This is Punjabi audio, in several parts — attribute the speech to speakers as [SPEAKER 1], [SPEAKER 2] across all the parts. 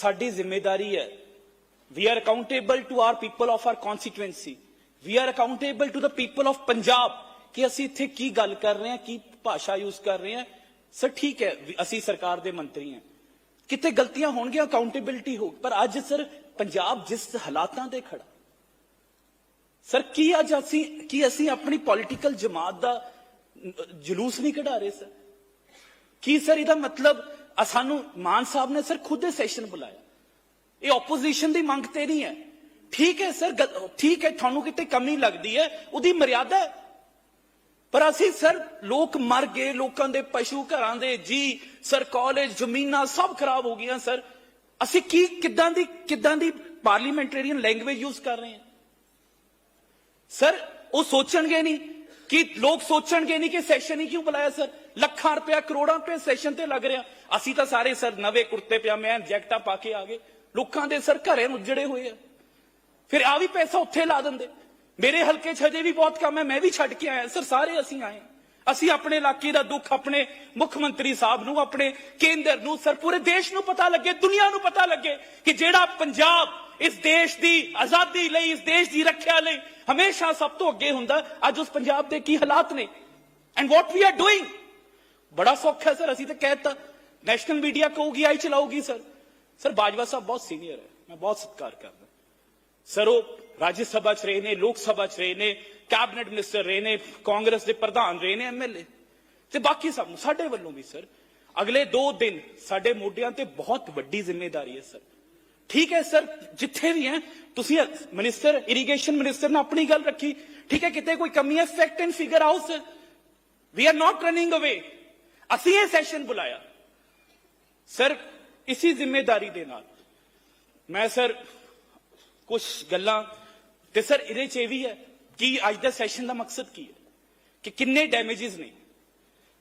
[SPEAKER 1] ਸਾਡੀ ਜ਼ਿੰਮੇਵਾਰੀ ਹੈ। We are accountable to our people of our constituency. We are accountable to the people of punjab ਕਿ ਅਸੀਂ ਇੱਥੇ ਕੀ ਗੱਲ ਕਰ ਰਹੇ ਹਾਂ, ਕੀ ਭਾਸ਼ਾ ਯੂਜ਼ ਕਰ ਰਹੇ ਹਾਂ। ਸਰ ਠੀਕ ਹੈ ਅਸੀਂ ਸਰਕਾਰ ਦੇ ਮੰਤਰੀ ਹਾਂ। ਕਿਤੇ ਗਲਤੀਆਂ ਹੋਣਗੀਆਂ ਅਕਾਊਂਟੇਬਿਲਟੀ ਹੋ ਪਰ ਅੱਜ ਸਰ ਪੰਜਾਬ ਜਿਸ ਹਾਲਾਤਾਂ ਤੇ ਖੜਾ ਸਰ ਕੀ ਅੱਜ ਅਸੀਂ, ਕੀ ਅਸੀਂ ਆਪਣੀ ਪੋਲਿਟੀਕਲ ਜਮਾਤ ਦਾ ਜਲੂਸ ਨਹੀਂ ਕਢਾ ਰਹੇ ਸਰ ਕੀ ਸਰ ਇਹਦਾ ਮਤਲਬ ਆ ਸਾਨੂੰ ਮਾਨ ਸਾਹਿਬ ਨੇ ਸਰ ਖੁਦ ਸੈਸ਼ਨ ਬੁਲਾਇਆ। ਇਹ ਆਪੋਜੀਸ਼ਨ ਦੀ ਮੰਗ ਤੇ ਨਹੀਂ ਹੈ। ਠੀਕ ਹੈ ਸਰ ਗ- ਠੀਕ ਹੈ, ਤੁਹਾਨੂੰ ਕਿਤੇ ਕਮੀ ਲੱਗਦੀ ਹੈ, ਉਹਦੀ ਮਰਿਆਦਾ ਹੈ। ਪਰ ਅਸੀਂ ਸਰ ਲੋਕ ਮਰ ਗਏ, ਲੋਕਾਂ ਦੇ ਪਸ਼ੂ ਘਰਾਂ ਦੇ ਜੀ ਸਰ ਕਾਲਜ ਜ਼ਮੀਨਾਂ ਸਭ ਖਰਾਬ ਹੋ ਗਈਆਂ ਸਰ ਅਸੀਂ ਕੀ, ਕਿੱਦਾਂ ਦੀ ਕਿੱਦਾਂ ਦੀ ਪਾਰਲੀਮੈਂਟੇਰੀਅਨ ਲੈਂਗੁਏਜ ਯੂਜ਼ ਕਰ ਰਹੇ ਹਾਂ? ਸਰ ਉਹ ਸੋਚਣਗੇ ਨਹੀਂ ਕਿ, ਲੋਕ ਸੋਚਣਗੇ ਨਹੀਂ ਕਿ ਸੈਸ਼ਨ ਹੀ ਕਿਉਂ ਬੁਲਾਇਆ ਸਰ ਲੱਖਾਂ ਰੁਪਇਆ ਕਰੋੜਾਂ ਰੁਪਏ ਸੈਸ਼ਨ ਤੇ ਲੱਗ ਰਿਹਾ। ਅਸੀਂ ਤਾਂ ਸਾਰੇ ਸਰ ਨਵੇਂ ਕੁੜਤੇ ਪਜਾਮੇ ਜੈਕਟਾਂ ਪਾ ਕੇ ਆ ਗਏ। ਲੋਕਾਂ ਦੇ ਸਰ ਘਰੇ ਉੱਜੜੇ ਹੋਏ ਆ। ਫਿਰ ਆ ਵੀ ਪੈਸਾ ਉੱਥੇ ਲਾ ਦਿੰਦੇ। ਮੇਰੇ ਹਲਕੇ 'ਚ ਹਜੇ ਵੀ ਬਹੁਤ ਕੰਮ ਹੈ, ਮੈਂ ਵੀ ਛੱਡ ਕੇ ਆਇਆ। ਸਰ, ਸਾਰੇ ਅਸੀਂ ਆਏ ਅਸੀਂ ਆਪਣੇ ਇਲਾਕੇ ਦਾ ਦੁੱਖ ਆਪਣੇ ਮੁੱਖ ਮੰਤਰੀ ਸਾਹਿਬ ਨੂੰ, ਆਪਣੇ ਕੇਂਦਰ ਨੂੰ, ਸਰ, ਪੂਰੇ ਦੇਸ਼ ਨੂੰ ਪਤਾ ਲੱਗੇ, ਦੁਨੀਆ ਨੂੰ ਪਤਾ ਲੱਗੇ ਕਿ ਜਿਹੜਾ ਪੰਜਾਬ ਇਸ ਦੇਸ਼ ਦੀ ਆਜ਼ਾਦੀ ਲਈ, ਇਸ ਦੇਸ਼ ਦੀ ਰੱਖਿਆ ਲਈ ਹਮੇਸ਼ਾ ਸਭ ਤੋਂ ਅੱਗੇ ਹੁੰਦਾ, ਅੱਜ ਉਸ ਪੰਜਾਬ ਦੇ ਕੀ ਹਾਲਾਤ ਨੇ। And what we are doing ਬੜਾ ਸੌਖਾ ਹੈ ਸਰ ਅਸੀਂ ਤਾਂ ਕਹਿਤਾ ਨੈਸ਼ਨਲ ਮੀਡੀਆ ਕਹੂਗੀ ਆਈ ਚਲਾਊਗੀ ਸਰ ਸਰ ਬਾਜਵਾ ਸਾਹਿਬ ਬਹੁਤ ਸੀਨੀਅਰ ਹੈ ਮੈਂ ਬਹੁਤ ਸਤਿਕਾਰ ਕਰਦਾ ਸਰ ਉਹ ਰਾਜ ਸਭਾ ਚ ਰਹੇ ਨੇ ਲੋਕ ਸਭਾ ਚ ਰਹੇ ਨੇ ਕੈਬਨਿਟ ਮਿਨਿਸਟਰ ਰਹੇ ਨੇ ਕਾਂਗਰਸ ਦੇ ਪ੍ਰਧਾਨ ਰਹੇ ਨੇ ਐਮਐਲਏ ਤੇ ਬਾਕੀ ਸਭ ਨੂੰ ਸਾਡੇ ਵੱਲੋਂ ਵੀ ਸਰ ਅਗਲੇ 2 ਦਿਨ ਸਾਡੇ ਮੋਢਿਆਂ ਤੇ ਬਹੁਤ ਵੱਡੀ ਜ਼ਿੰਮੇਵਾਰੀ ਹੈ ਸਰ ਠੀਕ ਹੈ ਸਰ ਜਿੱਥੇ ਵੀ ਹੈ ਤੁਸੀਂ ਮਿਨਿਸਟਰ ਇਰੀਗੇਸ਼ਨ ਮਿਨਿਸਟਰ ਨੇ ਆਪਣੀ ਗੱਲ ਰੱਖੀ ਠੀਕ ਹੈ ਕਿਤੇ ਕੋਈ ਕਮੀ ਹੈ fact and figure out sir we are not running away ਅਸੀਂ ਇਹ ਸੈਸ਼ਨ ਬੁਲਾਇਆ। ਸਰ ਇਸੀ ਜ਼ਿੰਮੇਵਾਰੀ ਦੇ ਨਾਲ। ਮੈਂ ਸਰ ਕੁਝ ਗੱਲਾਂ ਤੇ ਸਰ ਇਹਦੇ ਚ ਇਹ ਵੀ ਹੈ ਕਿ ਅੱਜ ਦਾ ਸੈਸ਼ਨ ਦਾ ਮਕਸਦ ਕੀ ਹੈ? ਕਿ ਕਿੰਨੇ ਡੈਮੇजेस ਨੇ?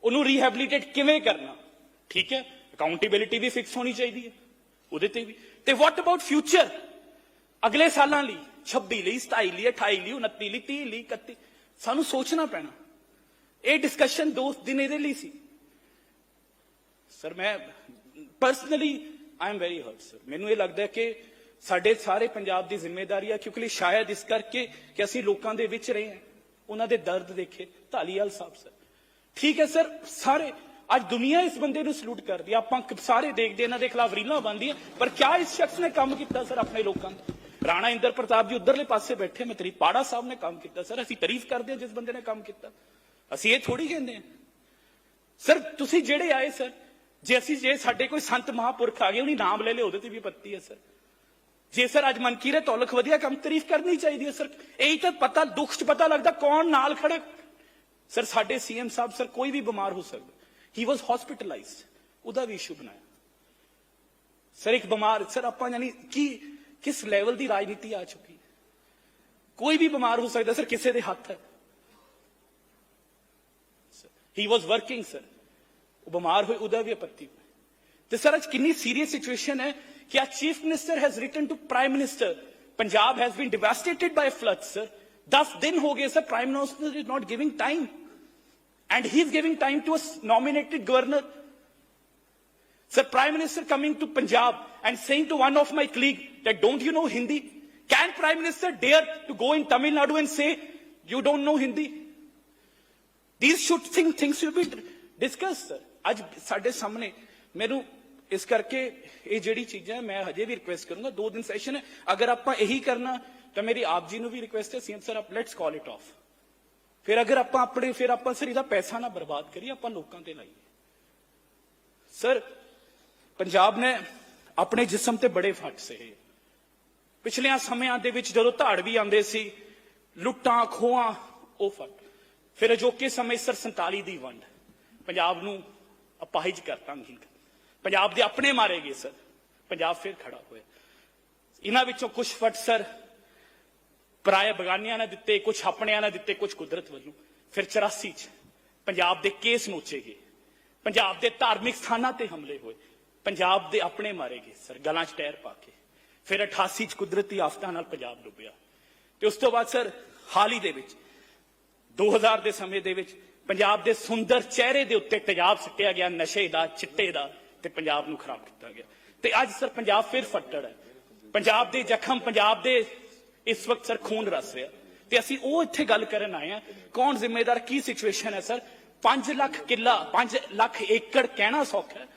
[SPEAKER 1] ਉਹਨੂੰ ਰੀਹੈਬਿਲਿਟੇਟ ਕਿਵੇਂ ਕਰਨਾ? ਠੀਕ ਹੈ? ਅਕਾਊਂਟੇਬਿਲਿਟੀ ਵੀ ਫਿਕਸ ਹੋਣੀ ਚਾਹੀਦੀ ਹੈ। ਉਹਦੇ ਤੇ ਵੀ। ਤੇ ਵਾਟ ਅਬਾਊਟ ਫਿਊਚਰ ਅਗਲੇ ਸਾਲਾਂ ਲਈ 26 ਲਈ 27 ਲਈ 28 ਲਈ 29 ਲਈ 30 ਲਈ 31 ਸਾਨੂੰ ਸੋਚਣਾ ਪੈਣਾ। ਇਹ ਡਿਸਕਸ਼ਨ ਦੋ ਦਿਨ ਇਹਦੇ ਲਈ ਸੀ। ਸਰ ਮੈਂ personally I am very hurt sir ਮੈਨੂੰ ਇਹ ਲੱਗਦਾ ਕਿ ਸਾਡੇ ਸਾਰੇ ਪੰਜਾਬ ਦੀ ਜ਼ਿੰਮੇਵਾਰੀ ਹੈ ਕਿਉਂਕਿ ਸ਼ਾਇਦ ਇਸ ਕਰਕੇ ਕਿ ਅਸੀਂ ਲੋਕਾਂ ਦੇ ਵਿੱਚ ਰਹੇ ਹਾਂ। ਉਹਨਾਂ ਦੇ ਦਰਦ ਦੇਖੇ। ਧਾਲੀਵਾਲ ਸਾਹਿਬ ਸਰ ਠੀਕ ਹੈ ਸਰ ਸਾਰੇ, ਅੱਜ ਦੁਨੀਆ ਇਸ ਬੰਦੇ ਨੂੰ ਸਲੂਟ ਕਰਦੀ ਹੈ ਆਪਾਂ ਸਾਰੇ ਦੇਖਦੇ ਇਹਨਾਂ ਦੇ ਖਿਲਾਫ ਰੀਲਾਂ ਬਣਦੀਆਂ। ਪਰ ਕਿਆ ਇਸ ਸ਼ਖਸ ਨੇ ਕੰਮ ਕੀਤਾ ਸਰ ਆਪਣੇ ਲੋਕਾਂ ਦਾ? ਰਾਣਾ ਇੰਦਰ ਪ੍ਰਤਾਪ ਜੀ ਉਧਰਲੇ ਪਾਸੇ ਬੈਠੇ, ਮੈਂ ਤੇਰੀ ਪਾੜਾ ਸਾਹਿਬ ਨੇ ਕੰਮ ਕੀਤਾ ਸਰ ਅਸੀਂ ਤਾਰੀਫ ਕਰਦੇ ਹਾਂ ਜਿਸ ਬੰਦੇ ਨੇ ਕੰਮ ਕੀਤਾ। ਅਸੀਂ ਇਹ ਥੋੜੀ ਕਹਿੰਦੇ ਹਾਂ। ਸਰ ਤੁਸੀਂ ਜਿਹੜੇ ਆਏ ਸਰ ਜੇ ਅਸੀਂ ਜੇ ਸਾਡੇ ਕੋਈ ਸੰਤ ਮਹਾਪੁਰਖ ਆ ਗਏ, ਉਹਨੀ ਨਾਮ ਲੈ ਲਿਓ ਉਹਦੇ ਤੇ ਵੀ ਪੱਤੀ ਹੈ, ਸਰ। ਜੇ ਸਰ ਅੱਜ ਮਨਕੀਰੇ ਤੌਲਖ ਵਧੀਆ ਕੰਮ ਤਾਰੀਫ ਕਰਨੀ ਚਾਹੀਦੀ ਹੈ, ਸਰ। ਇਹੀ ਤਾਂ ਪਤਾ, ਦੁੱਖ 'ਚ ਪਤਾ ਲੱਗਦਾ ਕੌਣ ਨਾਲ ਖੜੇ। ਸਰ, ਸਾਡੇ ਸੀਐਮ ਸਾਹਿਬ, ਸਰ, ਕੋਈ ਵੀ ਬਿਮਾਰ ਹੋ ਸਕਦਾ। ਹੀ ਵਾਸ ਹਸਪੀਟਲਾਈਜ਼ਡ ਉਹਦਾ ਵੀ ਇਸ਼ੂ ਬਣਾਇਆ। ਸਰ, ਇੱਕ ਬਿਮਾਰ, ਸਰ, ਆਪਾਂ ਯਾਨੀ ਕੀ ਕਿਸ ਲੈਵਲ ਦੀ ਰਾਜਨੀਤੀ ਆ ਚੁੱਕੀ ਕੋਈ ਵੀ ਬਿਮਾਰ ਹੋ ਸਕਦਾ, ਸਰ, ਕਿਸੇ ਦੇ ਹੱਥ ਹੈ। He was working sir. वो बीमार हुए उदय विपत्ति हुए तो सर, आज कितनी सीरियस सिचुएशन है कि आज chief minister has return to prime minister Punjab has been devastated by flood sir दस दिन हो गए sir prime minister is not giving time and he is giving time to nominated governor sir prime minister coming to Punjab and saying to one of my colleague that don't you know Hindi can prime minister dare to go in Tamil Nadu and say you don't know Hindi these should thing things you be discuss sir ਅੱਜ ਸਾਡੇ ਸਾਹਮਣੇ ਮੈਨੂੰ ਇਸ ਕਰਕੇ ਇਹ ਜਿਹੜੀ ਚੀਜ਼ਾਂ ਮੈਂ ਹਜੇ ਵੀ ਰਿਕੁਐਸਟ ਕਰੂੰਗਾ, ਦੋ ਦਿਨ ਸੈਸ਼ਨ ਹੈ ਅਗਰ ਆਪਾਂ ਇਹੀ ਕਰਨਾ, ਤਾਂ ਮੇਰੀ ਆਪ ਜੀ ਨੂੰ ਵੀ ਰਿਕੁਐਸਟ ਹੈ, ਸੀਐਮ ਸਰ ਆਪ ਲੈਟਸ ਕਾਲ ਇਟ ਆਫ ਫਿਰ ਅਗਰ ਆਪਾਂ ਆਪਣੇ, ਫਿਰ ਆਪਾਂ ਸਰ ਇਹਦਾ ਪੈਸਾ ਨਾ ਬਰਬਾਦ ਕਰੀਏ, ਆਪਾਂ ਲੋਕਾਂ ਤੇ ਲਾਈਏ। ਸਰ, ਪੰਜਾਬ ਨੇ ਆਪਣੇ ਜਿਸਮ ਤੇ ਬੜੇ ਫੱਟ ਸਹੇ। ਪਿਛਲਿਆਂ ਸਮਿਆਂ ਦੇ ਵਿੱਚ ਜਦੋਂ ਧਾੜ ਵੀ ਆਉਂਦੇ ਸੀ, ਲੁੱਟਾਂ, ਖੋਹਾਂ, ਉਹ ਫੱਟ। ਫਿਰ ਅਜੋਕੇ ਸਮੇਂ ਸਰ 47 ਦੀ ਵੰਡ। ਪੰਜਾਬ ਨੂੰ ਅਪਾਹਿਜ ਕਰਤਾ ਅੰਗਹੀਨ ਪੰਜਾਬ ਦੇ ਆਪਣੇ ਮਾਰੇ ਗਏ, ਸਰ। ਪੰਜਾਬ ਫਿਰ ਖੜਾ ਹੋਇਆ। ਇਹਨਾਂ ਵਿੱਚੋਂ ਕੁਝ ਫੱਟ, ਸਰ, ਪਰਾਏ ਬਗਾਨਿਆਂ ਨੇ ਦਿੱਤੇ ਕੁਝ ਆਪਣਿਆਂ ਨੇ ਦਿੱਤੇ ਕੁਝ ਕੁਦਰਤ ਵੱਲੋਂ। ਫਿਰ 84 ਚ ਪੰਜਾਬ ਦੇ ਕੇਸ ਨੋਚੇ ਗਏ। ਪੰਜਾਬ ਦੇ ਧਾਰਮਿਕ ਸਥਾਨਾਂ ਤੇ ਹਮਲੇ ਹੋਏ। ਪੰਜਾਬ ਦੇ ਆਪਣੇ ਮਾਰੇ ਗਏ, ਸਰ। ਗਲਾਂ 'ਚ ਟਾਇਰ ਪਾ ਕੇ। ਫਿਰ 88 ਚ ਕੁਦਰਤੀ ਆਫਤਾਂ ਨਾਲ ਪੰਜਾਬ ਡੁੱਬਿਆ। ਤੇ ਉਸ ਤੋਂ ਬਾਅਦ, ਸਰ, ਹਾਲ ਹੀ ਦੇ ਵਿੱਚ 2000 ਦੇ ਸਮੇਂ ਦੇ ਵਿੱਚ ਪੰਜਾਬ ਦੇ ਸੁੰਦਰ ਚਿਹਰੇ ਦੇ ਉੱਤੇ ਤੇਜ਼ਾਬ ਸਿੱਟਿਆ ਗਿਆ, ਨਸ਼ੇ ਦਾ, ਚਿੱਟੇ ਦਾ, ਤੇ ਪੰਜਾਬ ਨੂੰ ਖਰਾਬ ਕੀਤਾ ਗਿਆ। ਤੇ ਅੱਜ ਸਰ ਪੰਜਾਬ ਫਿਰ ਫੱਟੜ ਹੈ। ਪੰਜਾਬ ਦੇ ਜ਼ਖਮ, ਪੰਜਾਬ ਦੇ ਇਸ ਵਕਤ ਸਰ ਖੂਨ ਰਸ ਰਿਹਾ। ਤੇ ਅਸੀਂ ਉਹ ਇੱਥੇ ਗੱਲ ਕਰਨ ਆਏ ਆ ਕੌਣ ਜ਼ਿੰਮੇਦਾਰ, ਕੀ ਸਿਚੁਏਸ਼ਨ ਹੈ ਸਰ? 5 ਲੱਖ ਕਿੱਲਾ 5 ਲੱਖ ਏਕੜ ਕਹਿਣਾ ਸੌਖਾ ਹੈ।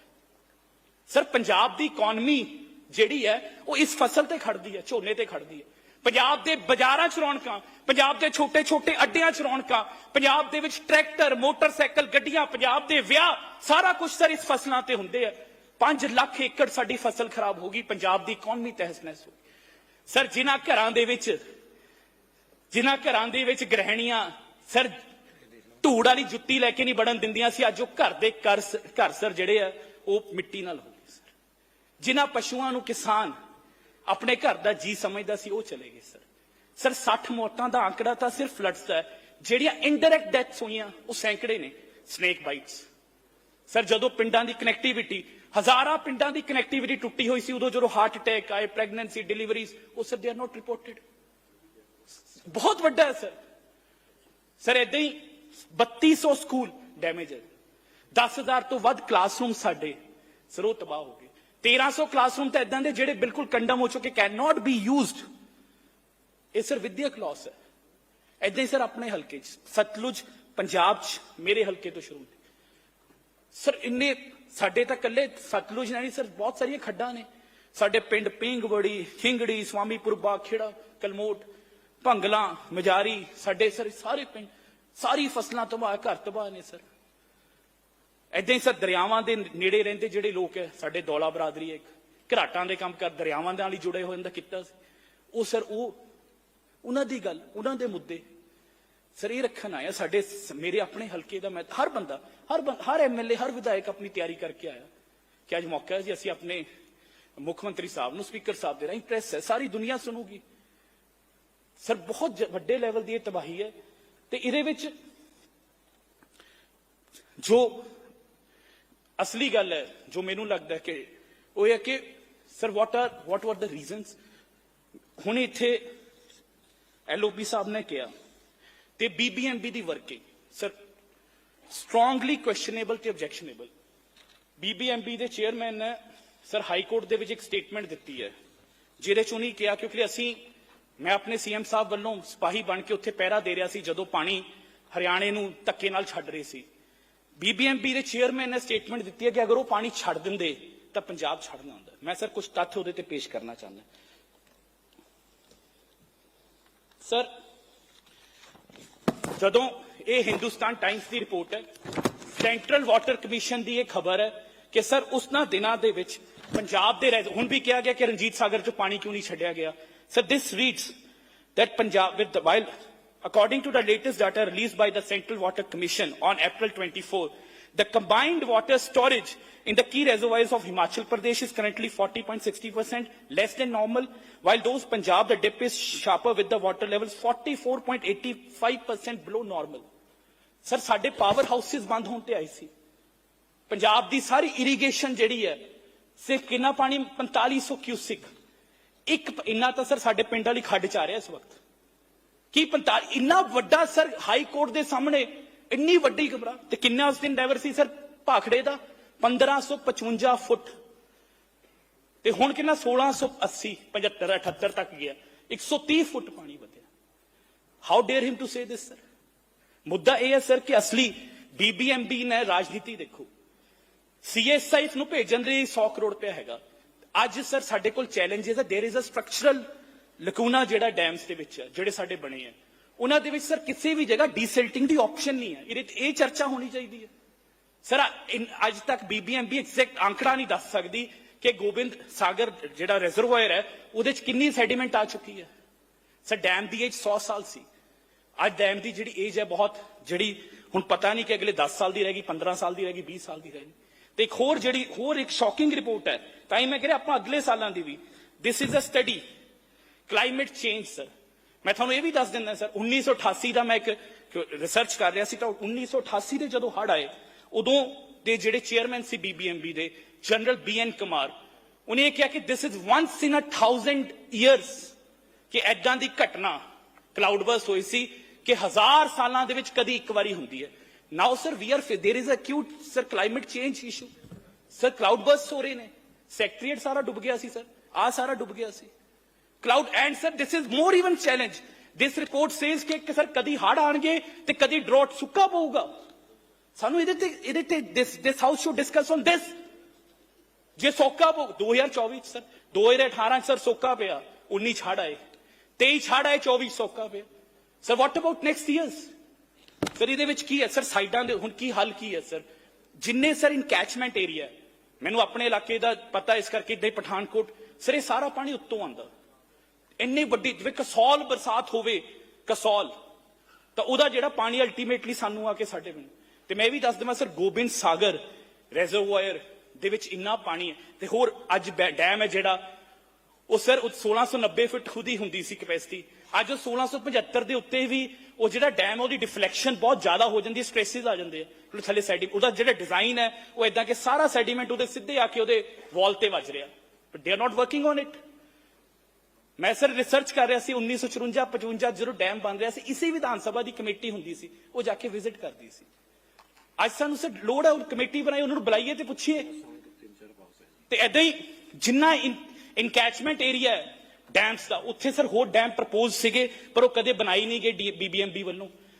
[SPEAKER 1] ਸਰ, ਪੰਜਾਬ ਦੀ ਇਕਨੋਮੀ ਜਿਹੜੀ ਹੈ, ਉਹ ਇਸ ਫਸਲ ਤੇ ਖੜਦੀ ਹੈ, ਝੋਨੇ ਤੇ ਖੜਦੀ ਹੈ। ਪੰਜਾਬ ਦੇ ਬਾਜ਼ਾਰਾਂ 'ਚ ਰੌਣਕਾਂ, ਪੰਜਾਬ ਦੇ ਛੋਟੇ ਛੋਟੇ ਅੱਡਿਆਂ 'ਚ ਰੌਣਕਾਂ, ਪੰਜਾਬ ਦੇ ਵਿੱਚ ਟਰੈਕਟਰ, ਮੋਟਰਸਾਈਕਲ, ਗੱਡੀਆਂ, ਪੰਜਾਬ ਦੇ ਵਿਆਹ, ਸਾਰਾ ਕੁਝ ਸਰ ਇਸ ਫਸਲਾਂ ਤੇ ਹੁੰਦੇ ਆ। 5 ਲੱਖ ਏਕੜ ਸਾਡੀ ਫਸਲ ਖਰਾਬ ਹੋ ਗਈ, ਪੰਜਾਬ ਦੀ ਇਕਨੋਮੀ ਤਹਿਸ ਨਹਿਸ ਹੋ ਗਈ। ਸਰ, ਜਿਨ੍ਹਾਂ ਘਰਾਂ ਦੇ ਵਿੱਚ, ਜਿਨ੍ਹਾਂ ਘਰਾਂ ਦੇ ਵਿੱਚ ਗ੍ਰਹਿਣੀਆਂ, ਸਰ, ਧੂੜ ਵਾਲੀ ਜੁੱਤੀ ਲੈ ਕੇ ਨਹੀਂ ਵੜਨ ਦਿੰਦੀਆਂ ਸੀ, ਅੱਜ ਉਹ ਘਰ ਦੇ ਘਰ ਘਰ ਸਰ ਜਿਹੜੇ ਆ, ਉਹ ਮਿੱਟੀ ਨਾਲ ਹੋ ਗਏ ਸਰ। ਜਿਨ੍ਹਾਂ ਪਸ਼ੂਆਂ ਨੂੰ ਕਿਸਾਨ ਆਪਣੇ ਘਰ ਦਾ ਜੀ ਸਮਝਦਾ ਸੀ, ਉਹ ਚਲੇ ਗਏ, ਸਰ। ਸਰ 60 ਮੌਤਾਂ ਦਾ ਆંકੜਾ ਤਾਂ ਸਿਰਫ ਫਲੱਡਸ ਦਾ ਜਿਹੜੀਆਂ ਇਨਡਾਇਰੈਕਟ ਡੈਥਸ ਹੋਈਆਂ, ਉਹ ਸੈਂਕੜੇ ਨੇ ਸਨੇਕ ਬਾਈਟਸ ਸਰ, ਜਦੋਂ ਪਿੰਡਾਂ ਦੀ ਕਨੈਕਟੀਵਿਟੀ ਹਜ਼ਾਰਾਂ ਪਿੰਡਾਂ ਦੀ ਕਨੈਕਟੀਵਿਟੀ ਟੁੱਟੀ ਹੋਈ ਸੀ, ਉਦੋਂ ਜਦੋਂ ਹਾਰਟ ਅਟੈਕ ਆਏ ਪ੍ਰੈਗਨੈਂਸੀ ਡਿਲੀਵਰੀਜ਼ ਉਹ sir they are not reported ਬਹੁਤ ਵੱਡਾ ਹੈ, ਸਰ। ਸਰ ਇਦਾਂ ਹੀ 3200 ਸਕੂਲ ਡੈਮੇਜ ਹੈ। 10000 ਤੋਂ ਵੱਧ ਕਲਾਸਰੂਮ ਸਾਡੇ। ਸਰ, ਉਹ ਤਬਾਹ ਹੋ ਗਏ। 1300 ਕਲਾਸਰੂਮ ਤਾਂ ਇਦਾਂ ਦੇ ਜਿਹੜੇ ਬਿਲਕੁਲ ਕੰਡਮ ਹੋ ਚੁੱਕੇ ਕੈਨ ਨਾਟ ਬੀ ਯੂਜ਼ਡ ਇਹ ਸਰ ਵਿਦਿਅਕ ਲਾਸ ਹੈ। ਇਦਾਂ ਹੀ ਸਰ ਆਪਣੇ ਹਲਕੇ 'ਚ। ਸਤਲੁਜ, ਪੰਜਾਬ 'ਚ, ਮੇਰੇ ਹਲਕੇ ਤੋਂ ਸ਼ੁਰੂ ਹੁੰਦੀ ਸਰ ਇੰਨੇ, ਸਾਡੇ ਤਾਂ ਕੱਲੇ ਸਤਲੁਜ ਨਹੀਂ, ਸਰ ਬਹੁਤ ਸਾਰੀਆਂ ਖੱਡਾਂ ਨੇ। ਸਾਡੇ ਪਿੰਡ ਪਿੰਗਵੜੀ, ਖਿੰਗੜੀ, ਸਵਾਮੀਪੁਰ ਖੇੜਾ ਕਲਮੋਟ, ਭੰਗਲਾ, ਮਜਾਰੀ, ਸਾਡੇ ਸਰ ਸਾਰੇ ਪਿੰਡ, ਸਾਰੀ ਫਸਲਾਂ ਤਬਾਹ, ਘਰ ਤਬਾਹ ਨੇ ਸਰ। ਐਦਾਂ ਹੀ ਸਰ, ਦਰਿਆਵਾਂ ਦੇ ਨੇੜੇ ਰਹਿੰਦੇ ਜਿਹੜੇ ਲੋਕ ਹੈ, ਸਾਡੇ ਦੌਲਾ ਬਰਾਦਰੀ ਇੱਕ, ਘਰਾਟਾਂ ਦੇ ਕੰਮ ਕਰ, ਦਰਿਆਵਾਂ ਦੇ ਨਾਲ ਹੀ ਜੁੜੇ ਹੋਏ ਦਾ ਕੀਤਾ ਸੀ। ਉਹ ਸਰ, ਉਹ, ਉਹਨਾਂ ਦੀ ਗੱਲ, ਉਹਨਾਂ ਦੇ ਮੁੱਦੇ। ਸਰ, ਇਹ ਰੱਖਣ ਆਇਆ ਸਾਡੇ ਮੇਰੇ ਆਪਣੇ ਹਲਕੇ ਦਾ ਮੈਂ, ਹਰ ਬੰਦਾ, ਹਰ ਬੰ- ਹਰ ਐਮਐਲਏ ਹਰ ਵਿਧਾਇਕ ਆਪਣੀ ਤਿਆਰੀ ਕਰਕੇ ਆਇਆ। ਕਿ ਅੱਜ ਮੌਕਾ ਹੈ ਜੀ, ਅਸੀਂ ਆਪਣੇ ਮੁੱਖ ਮੰਤਰੀ ਸਾਹਿਬ ਨੂੰ, ਸਪੀਕਰ ਸਾਹਿਬ ਦੇ ਰਾਹੀਂ ਪ੍ਰੈਸ ਹੈ, ਸਾਰੀ ਦੁਨੀਆ ਸੁਣੂਗੀ। ਸਰ, ਬਹੁਤ ਵੱਡੇ ਲੈਵਲ ਦੀ ਇਹ ਤਬਾਹੀ ਹੈ। ਤੇ ਇਹਦੇ ਵਿੱਚ ਜੋ ਅਸਲੀ ਗੱਲ ਹੈ, ਜੋ ਮੈਨੂੰ ਲੱਗਦਾ ਹੈ ਕਿ ਉਹ ਇਹ ਹੈ ਕਿ ਸਰ ਵਾਟ ਆਰ ਵਾਟ ਵਰ ਦ ਰੀਜ਼ਨਸ ਹੁਣ ਇੱਥੇ ਐਲਓਪੀ ਸਾਹਿਬ ਨੇ ਕਿਹਾ ਤੇ ਬੀਬੀਐਮਬੀ ਦੀ ਵਰਕਿੰਗ ਸਰ ਸਟਰੋਂਗਲੀ ਕੁਐਸਚਨੇਬਲ ਤੇ ਆਬਜੈਕਸ਼ਨੇਬਲ ਬੀਬੀਐਮਬੀ ਦੇ ਚੇਅਰਮੈਨ ਨੇ ਸਰ ਹਾਈ ਕੋਰਟ ਦੇ ਵਿੱਚ ਇੱਕ ਸਟੇਟਮੈਂਟ ਦਿੱਤੀ ਹੈ, ਜਿਹਦੇ ਚ ਉਹਨੇ ਕਿਹਾ ਕਿਉਂਕਿ ਅਸੀਂ, ਮੈਂ ਆਪਣੇ ਸੀਐਮ ਸਾਹਿਬ ਵੱਲੋਂ ਸਿਪਾਹੀ ਬਣ ਕੇ ਉੱਥੇ ਪਹਿਰਾ ਦੇ ਰਿਹਾ ਸੀ ਜਦੋਂ ਪਾਣੀ ਹਰਿਆਣੇ ਨੂੰ ਧੱਕੇ ਨਾਲ ਛੱਡ ਰਹੇ ਸੀ। ਬੀਬੀਐਮਬੀ ਦੇ ਚੇਅਰਮੈਨ ਨੇ ਸਟੇਟਮੈਂਟ ਦਿੱਤੀ ਹੈ ਕਿ ਅਗਰ ਉਹ ਪਾਣੀ ਛੱਡ ਦਿੰਦੇ, ਤਾਂ ਪੰਜਾਬ ਛੱਡਣਾ ਹੁੰਦਾ। ਮੈਂ ਸਰ ਕੁਝ ਤੱਥ ਉਹਦੇ ਤੇ ਪੇਸ਼ ਕਰਨਾ ਚਾਹੁੰਦਾ। ਸਰ, ਜਦੋਂ ਇਹ ਹਿੰਦੁਸਤਾਨ ਟਾਈਮਸ ਦੀ ਰਿਪੋਰਟ ਹੈ ਸੈਂਟਰਲ ਵਾਟਰ ਕਮਿਸ਼ਨ ਦੀ ਇਹ ਖਬਰ ਹੈ ਕਿ ਸਰ ਉਸਨਾ ਦਿਨਾਂ ਦੇ ਵਿੱਚ ਪੰਜਾਬ ਦੇ ਰਹਿ- ਹੁਣ ਵੀ ਕਿਹਾ ਗਿਆ ਕਿ ਰਣਜੀਤ ਸਾਗਰ ਚ ਪਾਣੀ ਕਿਉਂ ਨਹੀਂ ਛੱਡਿਆ ਗਿਆ? Sir this reads that Punjab with the while according to the latest data released by the Central Water Commission on April 24 the combined water storage in the key reservoirs of Himachal Pradesh is currently 40.60% less than normal while those Punjab the dip is sharper with the water levels 44.85% below normal sir ਸਾਡੇ ਪਾਵਰ ਹਾਊਸਿਸ ਬੰਦ ਹੋਣ ਤੇ ਆਈ ਸੀ ਪੰਜਾਬ ਦੀ ਸਾਰੀ ਇਰੀਗੇਸ਼ਨ ਜਿਹੜੀ ਹੈ ਸਿਰਫ ਕਿੰਨਾ ਪਾਣੀ 4500 ਕਿਊਸਿਕ ਇੱਕ ਪ- ਇੰਨਾ ਤਾਂ ਸਰ ਸਾਡੇ ਪਿੰਡ ਵਾਲੀ ਖੱਡ ਚ ਆ ਰਿਹਾ ਇਸ ਵਕਤ ਕੀ 45 ਇੰਨਾ ਵੱਡਾ ਸਰ ਹਾਈ ਕੋਰਟ ਦੇ ਸਾਹਮਣੇ ਇੰਨੀ ਵੱਡੀ ਕਮਰਾ ਤੇ ਕਿੰਨਾ ਉਸ ਦਿਨ ਡਰਾਈਵਰ ਸੀ ਸਰ ਭਾਖੜੇ ਦਾ 1555 ਫੁੱਟ ਤੇ ਹੁਣ ਕਿੰਨਾ 1680 75 78 ਤੱਕ ਗਿਆ 130 ਫੁੱਟ ਪਾਣੀ ਵਧਿਆ how dare him to say this sir ਮੁੱਦਾ ਇਹ ਹੈ ਸਰ ਕਿ ਅਸਲੀ ਬੀਬੀਐਮਬੀ ਨੇ ਰਾਜਨੀਤੀ ਦੇਖੋ ਸੀਐਸਆਈਫ ਨੂੰ ਭੇਜਣ ਲਈ 100 ਕਰੋੜ ਰੁਪਏ ਹੈਗਾ ਅੱਜ ਸਰ ਸਾਡੇ ਕੋਲ ਚੈਲੰਜਸ ਹੈ there is a structural lacuna ਜਿਹੜਾ ਡੈਮਸ ਦੇ ਵਿੱਚ ਹੈ, ਜਿਹੜੇ ਸਾਡੇ ਬਣੇ ਆ ਉਹਨਾਂ ਦੇ ਵਿੱਚ ਸਰ ਕਿਸੇ ਵੀ ਜਗ੍ਹਾ ਡੀਸਿਲਟਿੰਗ ਦੀ ਆਪਸ਼ਨ ਨਹੀਂ ਹੈ। ਇਹਦੇ 'ਚ ਇਹ ਚਰਚਾ ਹੋਣੀ ਚਾਹੀਦੀ ਹੈ। ਸਰ ਅੱਜ ਤੱਕ ਬੀਬੀਐਮਬੀ ਐਗਜ਼ੈਕਟ ਅੰਕੜਾ ਨਹੀਂ ਦੱਸ ਸਕਦੀ ਕਿ ਗੋਬਿੰਦ ਸਾਗਰ ਜਿਹੜਾ ਰਿਜ਼ਰਵਾਇਰ ਹੈ, ਉਹਦੇ 'ਚ ਕਿੰਨੀ ਸੈਡੀਮੈਂਟ ਆ ਚੁੱਕੀ ਹੈ। ਸਰ ਡੈਮ ਦੀ ਏਜ 100 ਸਾਲ ਸੀ। ਅੱਜ ਡੈਮ ਦੀ ਜਿਹੜੀ ਏਜ ਹੈ, ਬਹੁਤ ਜਿਹੜੀ ਹੁਣ ਪਤਾ ਨਹੀਂ ਕਿ ਅਗਲੇ 10 ਸਾਲ ਦੀ ਰਹੇਗੀ 15 ਸਾਲ ਦੀ ਰਹੇਗੀ 20 ਸਾਲ ਦੀ ਰਹੇਗੀ ਤੇ ਇੱਕ ਹੋਰ ਜਿਹੜੀ, ਹੋਰ ਇੱਕ ਸ਼ੌਕਿੰਗ ਰਿਪੋਰਟ ਹੈ, ਤਾਂ ਹੀ ਮੈਂ ਕਹਿ ਰਿਹਾ ਆਪਾਂ ਅਗਲੇ ਸਾਲਾਂ ਦੀ ਵੀ। This is a study climate change sir ਮੈਂ ਤੁਹਾਨੂੰ ਇਹ ਵੀ ਦੱਸ ਦਿੰਦਾ ਸਰ 1988 ਦਾ ਮੈਂ ਇੱਕ ਰਿਸਰਚ ਕਰ ਰਿਹਾ ਸੀ ਤਾਂ 1988 ਦੇ ਜਦੋਂ ਹੜ ਆਏ ਉਦੋਂ ਦੇ ਜਿਹੜੇ ਚੇਅਰਮੈਨ ਸੀ ਬੀਬੀਐਮਬੀ ਦੇ ਜਨਰਲ ਬੀਐਨ ਕੁਮਾਰ ਉਹਨੇ ਇਹ ਕਿਹਾ ਕਿ this is once in a 1000 years ਕਿ ਐਦਾਂ ਦੀ ਘਟਨਾ ਕਲਾਉਡ ਬਰਸ ਹੋਈ ਸੀ ਕਿ ਹਜ਼ਾਰ ਸਾਲਾਂ ਦੇ ਵਿੱਚ ਕਦੀ ਇੱਕ ਵਾਰੀ ਹੁੰਦੀ ਹੈ now sir we are there is a acute sir climate change issue sir cloud burst ਹੋ ਰਹੇ ਨੇ ਸੈਕਟਰੀਏਟ ਸਾਰਾ ਡੁੱਬ ਗਿਆ ਸੀ ਸਰ ਆ ਸਾਰਾ ਡੁੱਬ ਗਿਆ ਸੀ Cloud and sir this is more even challenge this report says ਕਿ ਸਰ ਕਦੀ ਹੜ ਆਣਗੇ ਤੇ ਕਦੀ ਡਰੋਟ ਸੁੱਕਾ ਪਊਗਾ ਸਾਨੂੰ ਇਹਦੇ ਤੇ ਇਹਦੇ ਤੇ this this house should discuss on this ਜੇ ਸੋਕਾ ਪਊ 2024 ਚ ਸਰ 2018 ਸਰ ਸੋਕਾ ਪਿਆ 19 ਛਾੜ ਆਏ 23 ਛੜ ਆਏ 24 ਸੋਕਾ ਪਿਆ sir what about next years sir ਇਹਦੇ ਵਿੱਚ ਕੀ ਹੈ ਸਰ ਸਾਈਡਾਂ ਦੇ ਹੁਣ ਕੀ ਹੱਲ ਕੀ ਹੈ ਸਰ ਜਿੰਨੇ ਸਰ ਇਨਕੈਚਮੈਂਟ ਏਰੀਆ ਮੈਨੂੰ ਆਪਣੇ ਇਲਾਕੇ ਦਾ ਪਤਾ ਇਸ ਕਰਕੇ ਦੇ ਪਠਾਨਕੋਟ ਸਰ ਇਹ ਸਾਰਾ ਪਾਣੀ ਉੱਤੋਂ ਆਉਂਦਾ ਇੰਨੀ ਵੱਡੀ, ਜਿਵੇਂ ਕਸੌਲ ਬਰਸਾਤ ਹੋਵੇ, ਕਸੌਲ, ਤਾਂ ਉਹਦਾ ਜਿਹੜਾ ਪਾਣੀ ਅਲਟੀਮੇਟਲੀ ਸਾਨੂੰ ਆ ਕੇ ਸਾਡੇ ਪਿੰਡ ਤੇ ਮੈਂ ਵੀ ਦੱਸ ਦਵਾਂ, ਸਰ, ਗੋਬਿੰਦ ਸਾਗਰ ਰੈਜ਼ਰਵਾਇਰ ਦੇ ਵਿੱਚ ਇੰਨਾ ਪਾਣੀ ਹੈ। ਤੇ ਹੋਰ ਅੱਜ ਬੈ- ਡੈਮ ਹੈ ਜਿਹੜਾ, ਉਹ ਸਰ ਉਹ 1690 ਫੁੱਟ ਖੁਦ ਹੀ ਹੁੰਦੀ ਸੀ ਕਪੈਸਿਟੀ ਅੱਜ ਉਹ 1675 ਦੇ ਉੱਤੇ ਵੀ ਉਹ ਜਿਹੜਾ ਡੈਮ ਉਹਦੀ ਡਿਫਲੈਕਸ਼ਨ ਬਹੁਤ ਜ਼ਿਆਦਾ ਹੋ ਜਾਂਦੀ ਹੈ ਸਟ੍ਰੈਸਸ ਆ ਜਾਂਦੇ ਆ। ਥੱਲੇ ਸੈਡੀ ਉਹਦਾ ਜਿਹੜਾ ਡਿਜ਼ਾਈਨ ਹੈ, ਉਹ ਇਦਾਂ ਕਿ ਸਾਰਾ ਸੈਡੀਮੈਂਟ ਉਹਦੇ ਸਿੱਧੇ ਆ ਕੇ ਉਹਦੇ ਵਾਲ ਤੇ ਵੱਜ ਰਿਹਾ। But they are not working on it ਮੈਂ ਸਰ ਰਿਸਰਚ ਕਰ ਰਿਹਾ ਸੀ 1954 55 ਜਦੋਂ ਡੈਮ ਬਣ ਰਿਹਾ ਸੀ, ਇਸੇ ਵਿਧਾਨ ਸਭਾ ਦੀ ਕਮੇਟੀ ਹੁੰਦੀ ਸੀ, ਉਹ ਜਾ ਕੇ ਵਿਜ਼ਿਟ ਕਰਦੀ ਸੀ। ਅੱਜ ਸਾਨੂੰ ਸਰ ਲੋੜ ਹੈ, ਉਹ ਕਮੇਟੀ ਬਣਾਈ, ਉਹਨਾਂ ਨੂੰ ਬੁਲਾਈਏ ਤੇ ਪੁੱਛੀਏ। ਤੇ ਐਦਾਂ ਹੀ ਜਿੰਨਾ ਇਨਕੈਚਮੈਂਟ ਏਰੀਆ ਹੈ ਡੈਮਸ ਦਾ, ਉੱਥੇ ਸਰ ਹੋਰ ਡੈਮ ਪ੍ਰਪੋਜ਼ ਸੀਗੇ, ਪਰ ਉਹ ਕਦੇ ਬਣਾਈ ਨਹੀਂ ਗਏ ਬੀਬੀਐਮਬੀ ਵੱਲੋਂ।